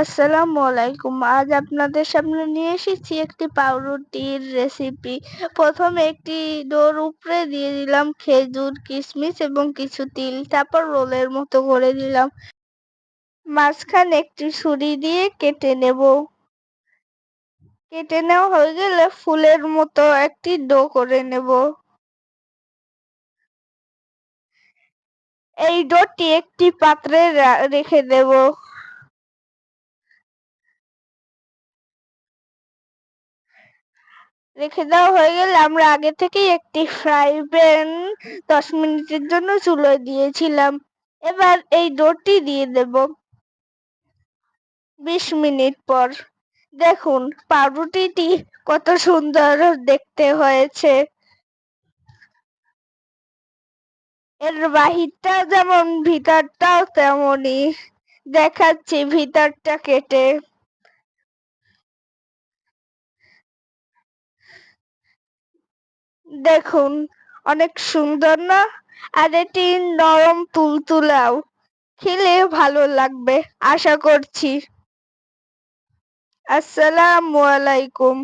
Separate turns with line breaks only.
আসসালামু আলাইকুম। আজ আপনাদের সামনে নিয়ে এসেছি একটি পাউরুটির রেসিপি প্রথমে একটি ডোর উপরে দিয়ে দিলাম খেজুর, কিশমিশ এবং কিছু তিল। তারপর রোলের মতো করে দিলাম। মাঝখানে একটি ছুরি দিয়ে কেটে নেব। কেটে নেওয়া হয়ে গেলে ফুলের মতো একটি ডো করে নেব। এই ডোটি একটি পাত্রে রেখে দেব। রেখে দেওয়া হয়ে গেলে আমরা আগে থেকেই একটি ফ্রাই প্যান দশ মিনিটের জন্য চুলোয় দিয়েছিলাম। এবার এই ডোটি দিয়ে দেব। বিশ মিনিট পর। দেখুন, পাউরুটিটি কত সুন্দর দেখতে হয়েছে। এর বাহিরটা যেমন ভিতরটাও তেমনই দেখাচ্ছি ভিতরটা কেটে। দেখুন, অনেক সুন্দর না? আর এটি নরম তুলতুলাও। খেলে ভালো লাগবে, আশা করছি। আসসালামু আলাইকুম।